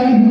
Bye.